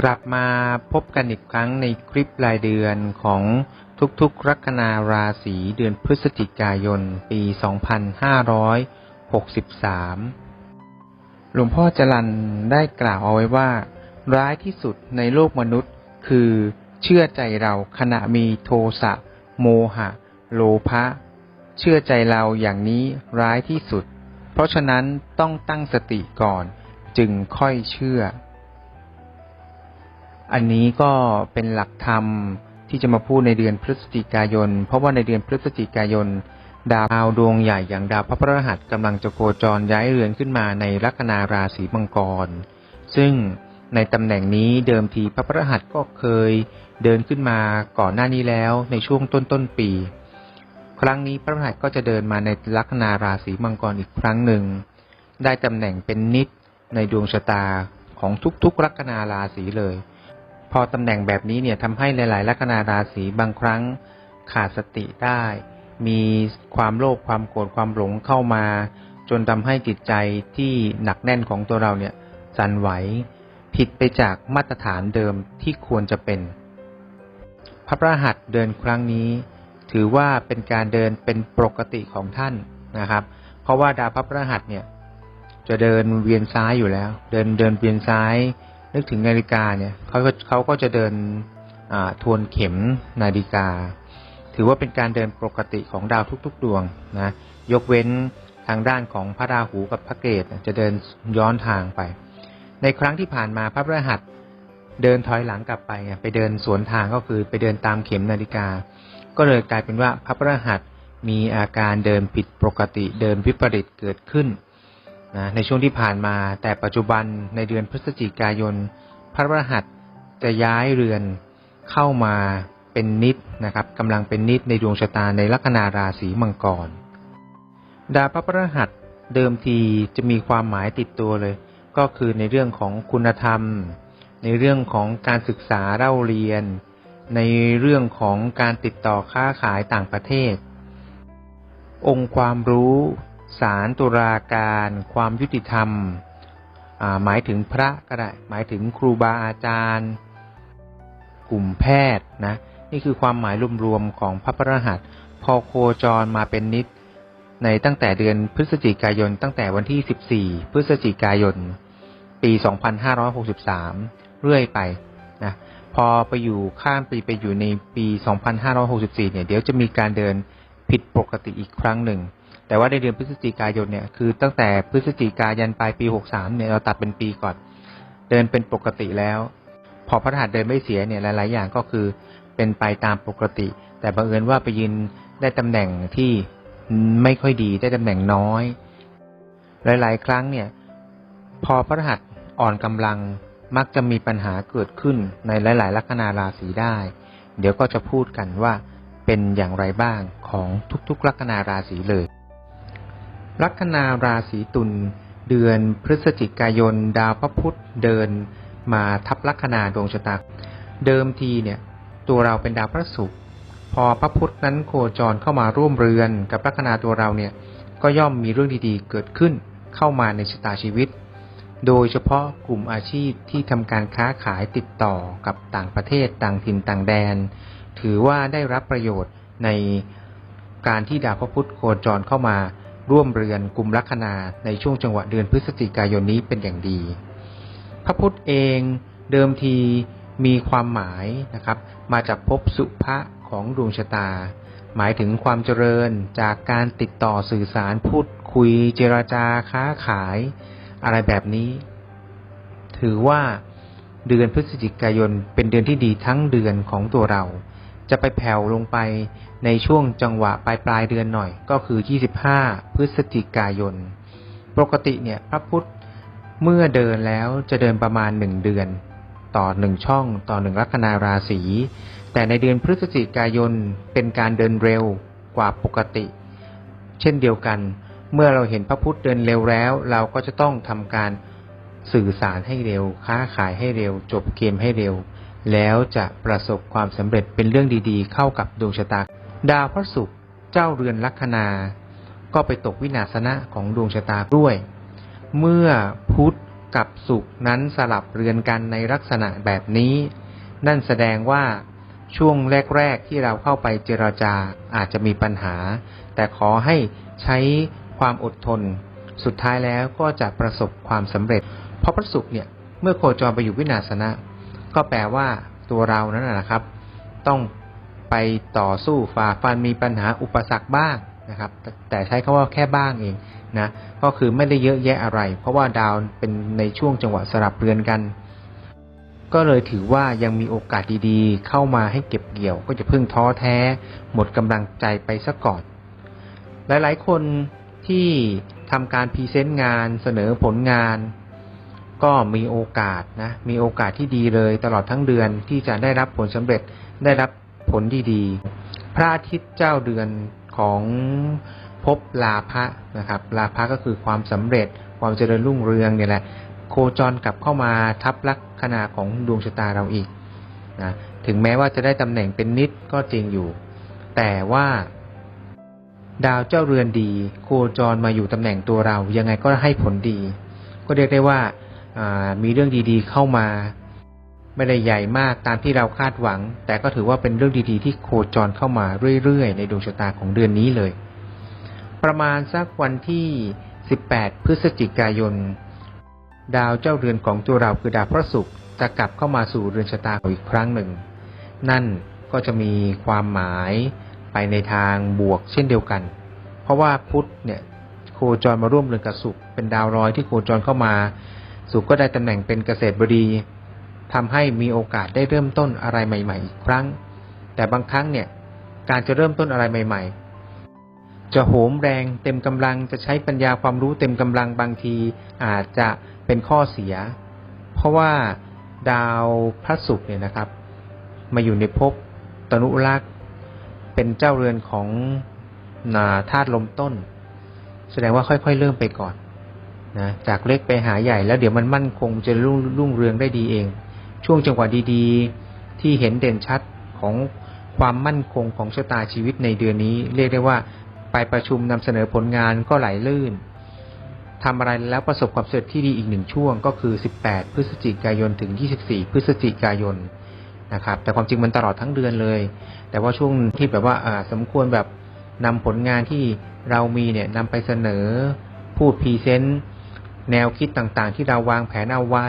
กลับมาพบกันอีกครั้งในคลิปรายเดือนของทุกๆ ลัคนาราศีเดือนพฤศจิกายน ปี 2563 หลวงพ่อจรันได้กล่าวเอาไว้ว่า ร้ายที่สุดในโลกมนุษย์คือเชื่อใจเราขณะมีโทสะ โมหะ โลภะ เชื่อใจเราอย่างนี้ร้ายที่สุด เพราะฉะนั้นต้องตั้งสติก่อนจึงค่อยเชื่อ อันนี้ก็เป็นหลักธรรมที่จะมาพูดในเดือนพฤศจิกายน เพราะว่าในเดือนพฤศจิกายน ดาวดวงใหญ่อย่างดาวพระพฤหัสกำลังจะโคจรย้ายเรือนขึ้นมาในลัคนาราศีมังกร ซึ่งในตำแหน่งนี้เดิมทีพระพฤหัสก็เคยเดินขึ้นมาก่อนหน้านี้แล้วในช่วงต้นต้นๆปี ครั้งนี้พระพฤหัสก็จะเดินมาในลัคนาราศีมังกรอีกครั้งหนึ่ง ได้ตำแหน่งเป็นนิดในดวงชะตาของทุกๆลัคนาราศีเลย พอตำแหน่งแบบนี้เนี่ยทำให้หลาย ๆ ลัคนาราศีบางครั้งขาดสติได้ มีความโลภความโกรธความหลงเข้ามา จนทำให้จิตใจที่หนักแน่นของตัวเราเนี่ยสั่นไหว ผิดไปจากมาตรฐานเดิมที่ควรจะเป็น พระประหัสเดินครั้งนี้ ถือว่าเป็นการเดินเป็นปกติของท่านนะครับ เพราะว่าดาวพระพฤหัสเนี่ยจะเดินเวียนซ้ายอยู่แล้ว เดินเดินเวียนซ้าย นึกถึงนาฬิกาเนี่ยเขาก็เขาก็จะเดินทวนเข็มนาฬิกา ถือว่าเป็นการเดินปกติของดาวทุก ๆ ดวงนะยกเว้นทางด้านของพระราหูกับพระเกตจะเดินย้อนทางไป ในครั้งที่ผ่านมาพระพฤหัสเดินถอยหลังกลับไปไงไปเดินสวนทางก็คือไปเดินตามเข็มนาฬิกา ก็เลยกลายเป็นว่าพระพฤหัสมีอาการเดินผิดปกติเดินวิปริตเกิดขึ้น นะในช่วงที่ผ่านมา แต่ปัจจุบันในเดือนพฤศจิกายน พระรหัสจะย้ายเรือนเข้ามาเป็นนิดนะครับกำลังเป็นนิดในดวงชะตาในลัคนาราศีมังกร ดาวพระพฤหัสเดิมทีจะมีความหมายติดตัวเลย ก็คือในเรื่องของคุณธรรม ในเรื่องของการศึกษาเล่าเรียน ในเรื่องของการติดต่อค้าขายต่างประเทศ องค์ความรู้ ศาลตุลาการความยุติธรรม หมายถึงพระก็ได้หมายถึงครูบาอาจารย์ กลุ่มแพทย์นะนี่คือความหมายรวมๆของพระพระหัสพอโคจรมาเป็นนิด ในตั้งแต่เดือนพฤศจิกายน ตั้งแต่วันที่ 14 พฤศจิกายน ปี 2563 เรื่อยไปนะพอไปอยู่ข้ามปีไปอยู่ในปี 2564 เนี่ย เดี๋ยวจะมีการเดินผิดปกติอีกครั้งหนึ่ง แต่ว่าในเดือนพฤศจิกายนเนี่ยคือตั้งแต่พฤศจิกายันปลายปี63เนี่ยเราตัดเป็นปีก่อน เดินเป็นปกติแล้ว พอพระรหัสเดินไม่เสียเนี่ยหลาย ๆ อย่างก็คือเป็นไปตามปกติ แต่บังเอิญว่าไปยืนได้ตำแหน่งที่ไม่ค่อยดีได้ตำแหน่งน้อย หลาย ๆ ครั้งเนี่ย พอพระรหัสอ่อนกำลังมักจะมีปัญหาเกิดขึ้นในหลาย ๆ ลัคนาราศีได้ เดี๋ยวก็จะพูดกันว่าเป็นอย่างไรบ้างของทุก ๆ ลัคนาราศีเลย ลัคนาราศีตุลเดือนพฤศจิกายน ดาวพระพุธเดินมาทับลัคนาดวงชะตาเดิมทีเนี่ย ตัวเราเป็นดาวพระศุกร์พอพระพุธนั้นโคจรเข้ามาร่วมเรือนกับลัคนาตัวเราเนี่ย ก็ย่อมมีเรื่องดีๆ เกิดขึ้นเข้ามาในชะตาชีวิต โดยเฉพาะกลุ่มอาชีพที่ทำการค้าขายติดต่อกับต่างประเทศต่างถิ่นต่างแดน ถือว่าได้รับประโยชน์ในการที่ดาวพระพุธโคจรเข้ามา ร่วมเรือนกลุ่มลัคนาในช่วงจังหวะเดือนพฤศจิกายนนี้เป็นอย่างดี พระพุธเองเดิมทีมีความหมายนะครับ มาจากภพสุภะของดวงชะตา หมายถึงความเจริญจากการติดต่อสื่อสารพูดคุยเจราจาค้าขาย อะไรแบบนี้ ถือว่าเดือนพฤศจิกายนเป็นเดือนที่ดีทั้งเดือนของตัวเรา จะไปแผ่วลงไปในช่วงจังหวะปลายปลายเดือนหน่อย ก็คือ 25 พฤศจิกายน ปกติเนี่ยพระพุธเมื่อเดินแล้วจะเดินประมาณ 1 เดือน ต่อ 1 ช่องต่อ 1 ลัคนาราศี แต่ในเดือนพฤศจิกายนเป็นการเดินเร็วกว่าปกติ เช่นเดียวกัน เมื่อเราเห็นพระพุธเดินเร็วแล้ว เราก็จะต้องทำการสื่อสารให้เร็ว ค้าขายให้เร็ว จบเกมให้เร็ว แล้วจะประสบความสำเร็จเป็นเรื่องดีๆ เข้ากับดวงชะตา ดาวพระศุกร์เจ้าเรือนลัคนา ก็ไปตกวินาศนะของดวงชะตาด้วย เมื่อพุธกับสุขนั้นสลับเรือนกันในลักษณะแบบนี้ นั่นแสดงว่าช่วงแรก ๆ ที่เราเข้าไปเจราจาอาจจะมีปัญหา แต่ขอให้ใช้ความอดทน สุดท้ายแล้วก็จะประสบความสำเร็จ เพราะพระศุกร์เนี่ย เมื่อโคจรไปอยู่วินาศนะ ก็แปลว่าตัวเรานั้นนะครับ ต้องไปต่อสู้ฝ่าฟันมีปัญหาอุปสรรคบ้างนะครับ แต่ใช้คาว่าแค่บ้างเองนะก็คือไม่ได้เยอะแยะอะไร เพราะว่าดาวเป็นในช่วงจังหวะสลับเรือนกัน ก็เลยถือว่ายังมีโอกาสดีๆ เข้ามาให้เก็บเกี่ยว ก็จะพึ่งท้อแท้ หมดกำลังใจไปซะก่อน หลายๆ คนที่ทำการพรีเซนต์งานเสนอผลงาน ก็มีโอกาสนะ มีโอกาสที่ดีเลยตลอดทั้งเดือนที่จะได้รับผลสำเร็จได้รับผลดีๆ พระอาทิตย์เจ้าเดือนของภพลาภะนะครับ ลาภะก็คือความสำเร็จความเจริญรุ่งเรืองเนี่ยแหละ โคจรกลับเข้ามาทับลัคนาของดวงชะตาเราอีกนะถึงแม้ว่าจะได้ตำแหน่งเป็นนิดก็จริงอยู่ แต่ว่าดาวเจ้าเรือนดี โคจรมาอยู่ตำแหน่งตัวเรา ยังไงก็ให้ผลดี ก็เรียกได้ว่า มีเรื่องดีๆเข้ามา ไม่ได้ใหญ่มากตามที่เราคาดหวัง แต่ก็ถือว่าเป็นเรื่องดีๆ ที่โคจรเข้ามาเรื่อยๆ ในดวงชะตาของเดือนนี้เลย ประมาณสักวันที่ 18 พฤศจิกายน ดาวเจ้าเรือนของตัวเราคือดาวพระศุกร์จะกลับเข้ามาสู่เรือนชะตาของอีกครั้งหนึ่ง นั่นก็จะมีความหมายไปในทางบวกเช่นเดียวกัน เพราะว่าพุธเนี่ยโคจรมาร่วมเรือนกับศุกร์เป็นดาวร้อยที่โคจรเข้ามา ศุก็ได้ตำแหน่งเป็นเกษตรบดีทำให้มีโอกาสได้เริ่มต้นอะไรใหม่ ๆ อีกครั้ง แต่บางครั้งเนี่ย การจะเริ่มต้นอะไรใหม่ ๆ จะโหมแรงเต็มกำลังจะใช้ปัญญาความรู้เต็มกำลังบางทีอาจจะเป็นข้อเสีย เพราะว่าดาวพระศุกร์เนี่ยนะครับ มาอยู่ในภพตนุรักษ์เป็นเจ้าเรือนของนาธาตุลมต้น แสดงว่าค่อยๆ เริ่มไปก่อน นะจากเล็กไปหาใหญ่แล้วเดี๋ยวมันมั่นคงจะรุ่งรุ่งเรืองได้ดีเอง ช่วงจังหวะดีๆ ที่เห็นเด่นชัดของความมั่นคงของชะตาชีวิตในเดือนนี้ เรียกได้ว่าไปประชุมนำเสนอผลงานก็ไหลลื่นทำอะไรแล้วประสบความสำเร็จที่ดีอีกหนึ่งช่วงก็คือ 18 พฤศจิกายนถึง 24 พฤศจิกายนนะครับ แต่ความจริงมันตลอดทั้งเดือนเลย แต่ว่าช่วงที่แบบว่าอ่าสมควรแบบนำผลงานที่เรามีเนี่ยนำไปเสนอพูดพรีเซนต์ แนวคิดต่างๆ ที่เราวางแผนเอาไว้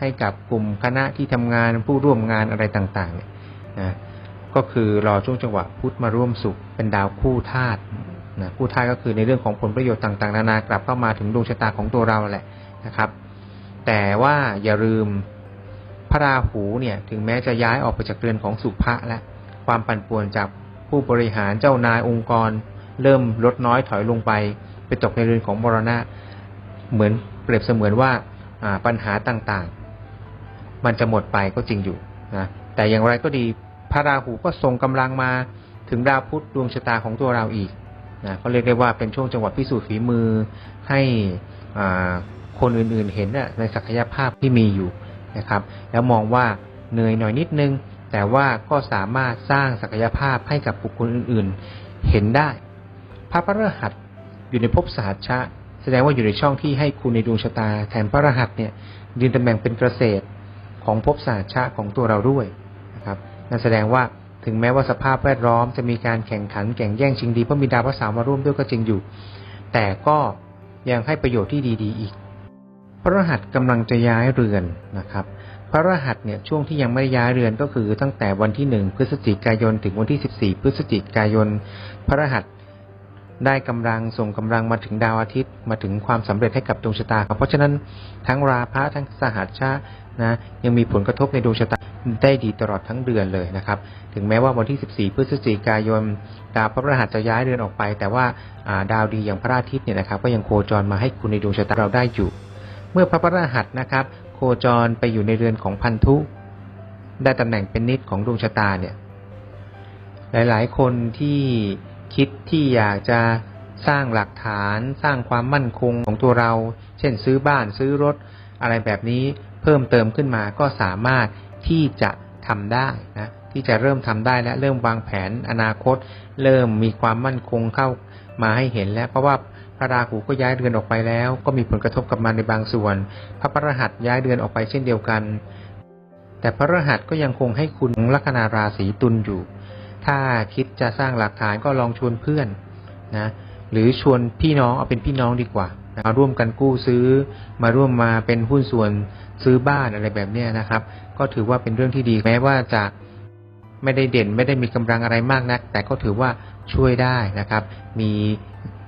ให้กับกลุ่มคณะที่ทำงานผู้ร่วมงานอะไรต่างๆเนี่ยนะก็คือรอช่วงจังหวะพุธมาร่วมสุขเป็นดาวคู่ธาตุนะคู่ธาตุก็คือในเรื่องของผลประโยชน์ต่างๆ นานากลับเข้ามาถึงดวงชะตาของตัวเราแหละนะครับ แต่ว่าอย่าลืมพระราหูเนี่ยถึงแม้จะย้ายออกไปจากเรือนของสุภะและความปั่นป่วนจากผู้บริหารเจ้านายองค์กร เริ่มลดน้อยถอยลงไป ไปตกในเรือนของมรณะ เหมือนเปรียบเสมือนว่าปัญหาต่างๆ มันจะหมดไปก็จริงอยู่นะแต่อย่างไรก็ดีพระราหูก็ทรงกำลังมาถึงดาวพุธดวงชะตาของตัวเราอีกนะก็เรียกได้ว่าเป็นช่วงจังหวะพิสูจน์ฝีมือให้คนอื่นๆเห็นนะในศักยภาพที่มีอยู่นะครับ แล้วมองว่าเหนื่อยหน่อยนิดนึง แต่ว่าก็สามารถสร้างศักยภาพให้กับบุคคลอื่นๆเห็นได้ พระพฤหัสอยู่ในภพสหัชชะ แสดงว่าอยู่ในช่องที่ให้คุณในดวงชะตาแทนพระรหัสเนี่ยยืนตำแหน่งเป็นเกษตรของภพสหัชชะของตัวเราด้วยนะครับนั่นแสดงว่าถึงแม้ว่าสภาพแวดล้อมจะมีการแข่งขันแข่งแย่งชิงดีเพราะมีดาวพระสาร์มาร่วมด้วยก็จริงอยู่ แต่ก็ยังให้ประโยชน์ที่ดีๆอีก พระรหัสกำลังจะย้ายเรือนนะครับ พระรหัสเนี่ยช่วงที่ยังไม่ย้ายเรือนก็คือตั้งแต่วันที่หนึ่งพฤศจิกายนถึงวันที่สิบสี่พฤศจิกายน พระรหัส ได้กำลังส่งกำลังมาถึงดาวอาทิตย์ มาถึงความสำเร็จให้กับดวงชะตาครับเพราะฉะนั้นทั้งราพะทั้งสหัสชะนะยังมีผลกระทบในดวงชะตาได้ดีตลอดทั้งเดือนเลยนะครับ ถึงแม้ว่าวันที่ 14 พฤศจิกายน ดาวพระพฤหัสจะย้ายเรือนออกไป แต่ว่าอ่าดาวดีอย่างพระอาทิตย์เนี่ยนะครับก็ยังโคจรมาให้คุณในดวงชะตาเราได้อยู่ เมื่อพระพฤหัสนะครับ โคจรไปอยู่ในเรือนของพันธุ ได้ตำแหน่งเป็นนิดของดวงชะตาเนี่ยหลาย ๆ คนที่ คิดที่อยากจะสร้างหลักฐานสร้างความมั่นคงของตัวเรา เช่นซื้อบ้านซื้อรถ อะไรแบบนี้เพิ่มเติมขึ้นมาก็สามารถที่จะทำได้นะที่จะเริ่มทำได้และเริ่มวางแผนอนาคต เริ่มมีความมั่นคงเข้ามาให้เห็นแล้ว เพราะว่าพระราหูก็ย้ายเดือนออกไปแล้ว ก็มีผลกระทบกับมันในบางส่วน พระพฤหัสย้ายเดือนออกไปเช่นเดียวกัน แต่พระพฤหัสก็ยังคงให้คุณลัคนาราศีตุลอยู่ ถ้าคิดจะสร้างหลักฐานก็ลองชวนเพื่อนนะหรือชวนพี่น้องเอาเป็นพี่น้องดีกว่ามาร่วมกันกู้ซื้อ มาร่วมมาเป็นหุ้นส่วนซื้อบ้านอะไรแบบเนี้นะครับ ก็ถือว่าเป็นเรื่องที่ดีแม้ว่าจะไม่ได้เด่นไม่ได้มีกำลังอะไรมากนัก แต่ก็ถือว่าช่วยได้นะครับ มี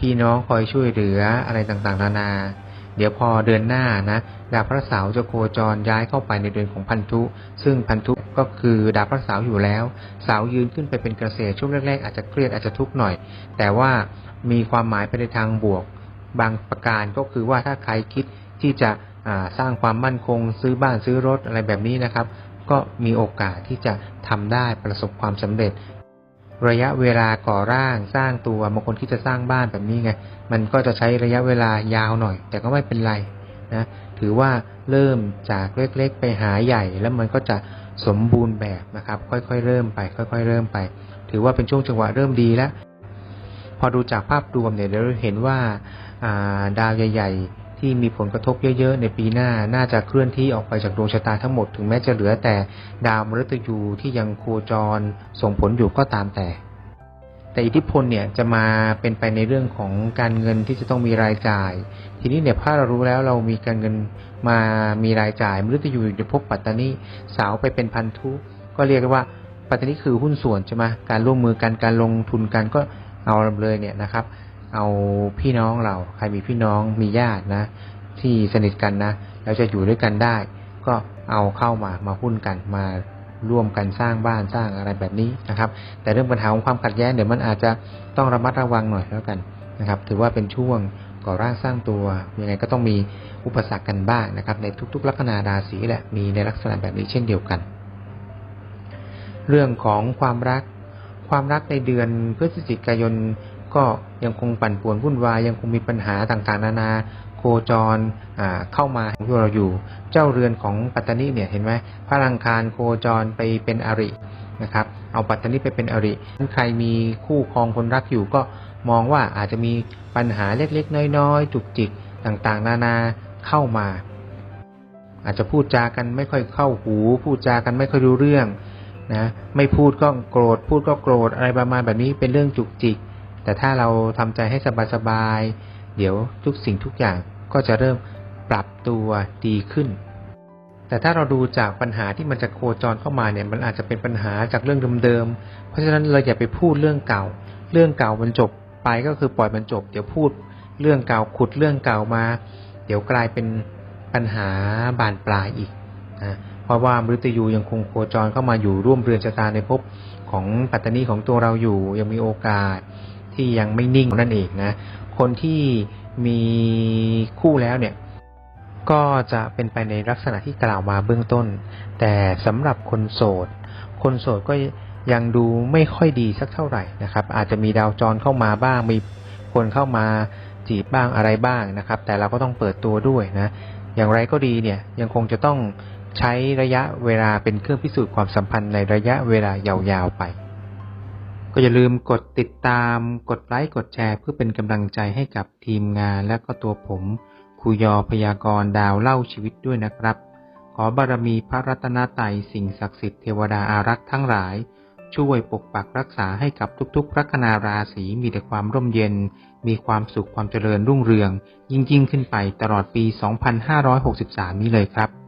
พี่น้องคอยช่วยเหลืออะไรต่างๆ นานา เดี๋ยวพอเดือนหน้านะดาวพระเสาร์จะโคจรย้ายเข้าไปในเดือนของพันธุ ซึ่งพันธุก็คือดาวพระเสาร์อยู่แล้วเสาร์ยืนขึ้นไปเป็นเกษตรช่วงแรกๆ อาจจะเครียดอาจจะทุกข์หน่อย แต่ว่ามีความหมายไปในทางบวก บางประการก็คือว่าถ้าใครคิดที่จะสร้างความมั่นคง ซื้อบ้านซื้อรถอะไรแบบนี้นะครับ ก็มีโอกาสที่จะทำได้ประสบความสำเร็จ ระยะเวลาก่อร่างสร้างตัวบางคนที่จะสร้างบ้านแบบนี้ไงมันก็จะใช้ระยะเวลายาวหน่อย แต่ก็ไม่เป็นไรนะถือว่าเริ่มจากเล็กๆ ไปหาใหญ่ แล้วมันก็จะสมบูรณ์แบบนะครับ ค่อยๆเริ่มไป ค่อยๆ เริ่มไป ถือว่าเป็นช่วงจังหวะเริ่มดีแล้ว พอดูจากภาพรวมเนี่ยเราเห็นว่าดาวใหญ่ ๆ ที่มีผลกระทบเยอะๆ ในปีหน้าน่าจะเคลื่อนที่ออกไปจากดวงชะตาทั้งหมดถึงแม้จะเหลือแต่ดาวมฤตยูที่ยังโคจรส่งผลอยู่ก็ตามแต่ แต่อิทธิพลเนี่ยจะมาเป็นไปในเรื่องของการเงินที่จะต้องมีรายจ่าย ทีนี้เนี่ยถ้าเรารู้แล้วเรามีการเงินมามีรายจ่ายมฤตยูจะพบปัตตานีสาวไปเป็นพันธุก็เรียกว่าปัตตานีคือหุ้นส่วนใช่ไหมการร่วมมือกันการลงทุนกันก็เอาเลยเนี่ยนะครับ เอาพี่น้องเรา ใครมีพี่น้องมีญาตินะ ที่สนิทกันนะแล้วจะอยู่ด้วยกันได้ ก็เอาเข้ามามาหุ้นกันมาร่วมกันสร้างบ้านสร้างอะไรแบบนี้นะครับ แต่เรื่องปัญหาของความขัดแย้งเดี๋ยวมันอาจจะต้องระมัดระวังหน่อยแล้วกันนะครับ ถือว่าเป็นช่วงก่อร่างสร้างตัวยังไงก็ต้องมีอุปสรรคกันบ้างนะครับ ในทุก ๆ ลัคนาราศีแหละมีในลักษณะแบบนี้เช่นเดียวกัน เรื่องของความรักความรักในเดือนพฤศจิกายน ก็ยังคงปั่นป่วนวุ่นวายยังคงมีปัญหาต่างๆ นานาโคจรเข้ามาของเราอยู่ เจ้าเรือนของปัตตานีเนี่ยเห็นไหมพระลังคารโคจรไปเป็นอรินะครับ เอาปัตตานีไปเป็นอริใครมีคู่ครองคนรักอยู่ก็มองว่าอาจจะมีปัญหาเล็กๆ น้อยๆ จุกจิกต่างๆ นานาเข้ามา อาจจะพูดจากันไม่ค่อยเข้าหู พูดจากันไม่ค่อยรู้เรื่องนะไม่พูดก็โกรธ พูดก็โกรธอะไรประมาณแบบนี้เป็นเรื่องจุกจิก แต่ถ้าเราทำใจให้สบายๆ เดี๋ยวทุกสิ่งทุกอย่างก็จะเริ่มปรับตัวดีขึ้น แต่ถ้าเราดูจากปัญหาที่มันจะโคจรเข้ามาเนี่ย มันอาจจะเป็นปัญหาจากเรื่องเดิมๆ เพราะฉะนั้นเราอย่าไปพูดเรื่องเก่า เรื่องเก่ามันจบไปก็คือปล่อยมันจบ เดี๋ยวพูดเรื่องเก่าขุดเรื่องเก่ามา เดี๋ยวกลายเป็นปัญหาบานปลายอีกนะเพราะว่ามฤตยูยังคงโคจรเข้ามาอยู่ร่วมเรือนชะตาในภพของปัตตานีของตัวเราอยู่ยังมีโอกาส ที่ยังไม่นิ่งนั่นเองนะ คนที่มีคู่แล้วเนี่ย ก็จะเป็นไปในลักษณะที่กล่าวมาเบื้องต้น แต่สำหรับคนโสด คนโสดก็ยังดูไม่ค่อยดีสักเท่าไหร่นะครับ อาจจะมีดาวจรเข้ามาบ้าง มีคนเข้ามาจีบบ้างอะไรบ้างนะครับ แต่เราก็ต้องเปิดตัวด้วยนะ อย่างไรก็ดีเนี่ยยังคงจะต้องใช้ระยะเวลาเป็นเครื่องพิสูจน์ความสัมพันธ์ในระยะเวลายาวๆไป ก็อย่าลืมกดติดตาม กดไลค์ กดแชร์ เพื่อเป็นกำลังใจให้กับทีมงานและก็ตัวผมครูยอพยากรดาวเล่าชีวิตด้วยนะครับ ขอบารมีพระรัตนตรัยสิ่งศักดิ์สิทธิ์เทวดาอารักษ์ทั้งหลาย ช่วยปกปักรักษาให้กับทุกๆ พระคนาราศีมีแต่ความร่มเย็น มีความสุขความเจริญรุ่งเรือง ยิ่งยิ่งขึ้นไปตลอดปี 2563 นี้เลยครับ